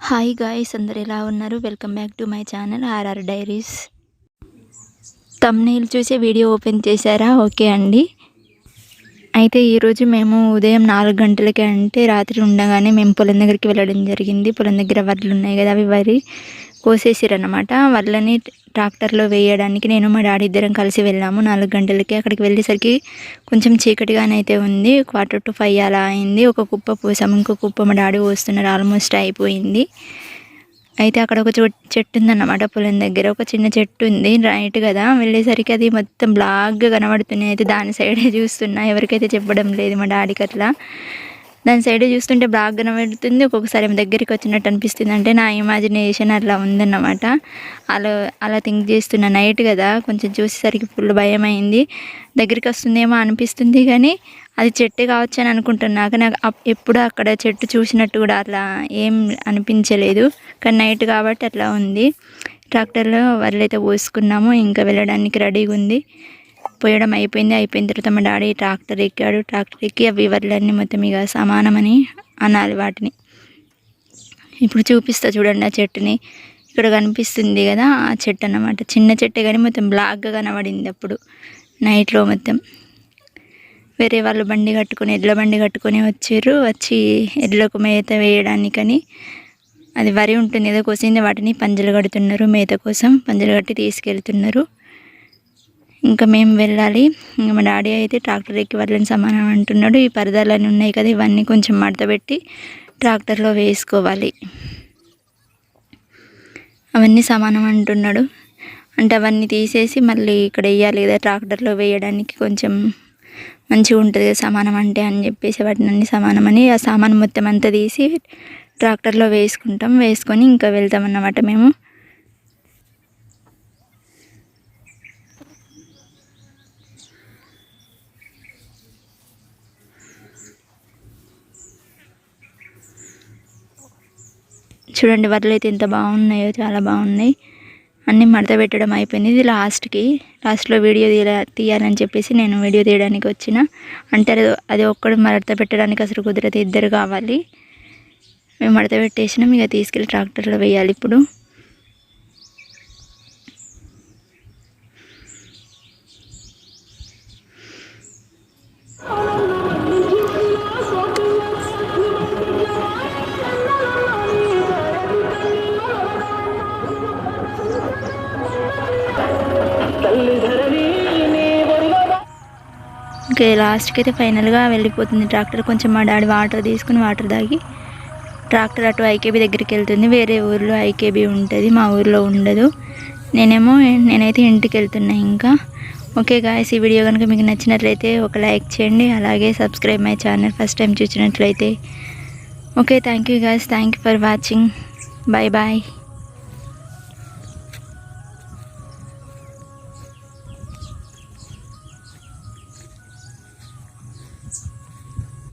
Hi guys అందరు ఎలా ఉన్నారు? Welcome back to my channel RR diaries thumbnail చూసే వీడియో ఓపెన్ చేశారా? ఓకే అండి. అయితే ఈరోజు మేము ఉదయం నాలుగు గంటలకి అంటే రాత్రి ఉండగానే మేము పొలం దగ్గరికి వెళ్ళడం జరిగింది. పొలం దగ్గర వడ్లు ఉన్నాయి కదా అవి వరి కోసేసిరన్నమాట. వాళ్ళని ట్రాక్టర్లో వేయడానికి నేను మా డాడీ ఇద్దరం కలిసి వెళ్ళాము. నాలుగు గంటలకి అక్కడికి వెళ్ళేసరికి కొంచెం చీకటిగానైతే ఉంది. క్వార్టర్ టు ఫైవ్ అలా అయింది. ఒక కుప్ప పోసాము ఇంకో కుప్ప మా డాడీ పోస్తున్నారు. ఆల్మోస్ట్ అయిపోయింది. అయితే అక్కడ ఒక చో చెట్టు ఉందన్నమాట పొలం దగ్గర. ఒక చిన్న చెట్టు ఉంది. రైట్ కదా? వెళ్ళేసరికి అది మొత్తం బ్లాక్గా కనబడుతున్నాయి. అయితే దాని సైడే చూస్తున్నా. ఎవరికైతే చెప్పడం లేదు మా డాడీకి అట్లా. దాని సైడ్ చూస్తుంటే బ్లాక్ కనబడుతుంది ఒక్కొక్కసారి ఏమి దగ్గరికి వచ్చినట్టు అనిపిస్తుంది. అంటే నా ఇమాజినేషన్ అట్లా ఉందన్నమాట. అలా అలా థింక్ చేస్తున్న నైట్ కదా. కొంచెం చూసేసరికి ఫుల్ భయం అయింది దగ్గరికి వస్తుందేమో అనిపిస్తుంది కానీ అది చెట్టు కావచ్చు అని అనుకుంటున్నా. కానీ నాకు ఎప్పుడు అక్కడ చెట్టు చూసినట్టు కూడా అట్లా ఏం అనిపించలేదు. కానీ నైట్ కాబట్టి అట్లా ఉంది. ట్రాక్టర్లో వరలైతే పోసుకున్నాము. ఇంకా వెళ్ళడానికి రెడీగా ఉంది. పోయడం అయిపోయింది. అయిపోయిన తర్వాత మా డాడీ ట్రాక్టర్ ఎక్కాడు. ట్రాక్టర్ ఎక్కి అవి వరలన్నీ మొత్తం ఇక సమానమని అనాలి వాటిని. ఇప్పుడు చూపిస్తా చూడండి ఆ చెట్టుని. ఇక్కడ కనిపిస్తుంది కదా ఆ చెట్టు అన్నమాట. చిన్న చెట్టే కానీ మొత్తం బ్లాక్గా కనబడింది అప్పుడు. నైట్లో మొత్తం. వేరే వాళ్ళు బండి కట్టుకొని ఎడ్ల బండి కట్టుకొని వచ్చారు. వచ్చి ఎడ్లకు మేత వేయడానికని. అది వరి ఉంటుంది ఏదో కోసింది. వాటిని పంజలు కడుతున్నారు. మేత కోసం పంజలు కట్టి తీసుకెళ్తున్నారు. ఇంకా మేము వెళ్ళాలి. ఇంకా మా డాడీ అయితే ట్రాక్టర్ ఎక్కి వాళ్ళని సమానం అంటున్నాడు. ఈ పరదాలన్నీ ఉన్నాయి కదా ఇవన్నీ కొంచెం మడతపెట్టి ట్రాక్టర్లో వేసుకోవాలి. అవన్నీ సమానం అంటున్నాడు. అంటే అవన్నీ తీసేసి మళ్ళీ ఇక్కడ వేయాలి కదా ట్రాక్టర్లో వేయడానికి కొంచెం మంచిగా ఉంటుంది కదా సమానం అంటే అని చెప్పేసి వాటిని అన్ని సమానమని ఆ సామాన్ మొత్తం అంతా తీసి ట్రాక్టర్లో వేసుకుంటాం. వేసుకొని ఇంకా వెళ్తాం అన్నమాట మేము. చూడండి వడ్లు అయితే ఎంత బాగున్నాయో చాలా బాగున్నాయి. అన్నీ మడత పెట్టడం అయిపోయింది. ఇది లాస్ట్కి. లాస్ట్లో వీడియో తీయ తీయాలని చెప్పేసి నేను వీడియో తీయడానికి వచ్చిన. అంటే అది అది ఒక్కడు మడత పెట్టడానికి అసలు కుదరదు. ఇద్దరు కావాలి. మేము మడత పెట్టేసినాం. ఇక తీసుకెళ్ళి ట్రాక్టర్లో వేయాలి ఇప్పుడు. ఇంకా లాస్ట్కి అయితే ఫైనల్గా వెళ్ళిపోతుంది ట్రాక్టర్. కొంచెం మా డాడీ వాటర్ తీసుకుని వాటర్ తాగి ట్రాక్టర్ అటు ఐకేబీ దగ్గరికి వెళ్తుంది. వేరే ఊర్లో ఐకేబీ ఉంటుంది మా ఊర్లో ఉండదు. నేనేమో నేనైతే ఇంటికి వెళ్తున్నా ఇంకా. ఓకే గాయస్ ఈ వీడియో కనుక మీకు నచ్చినట్లయితే ఒక లైక్ చేయండి. అలాగే subscribe my channel first time చూసినట్లయితే. Okay thank you guys thank you for watching bye bye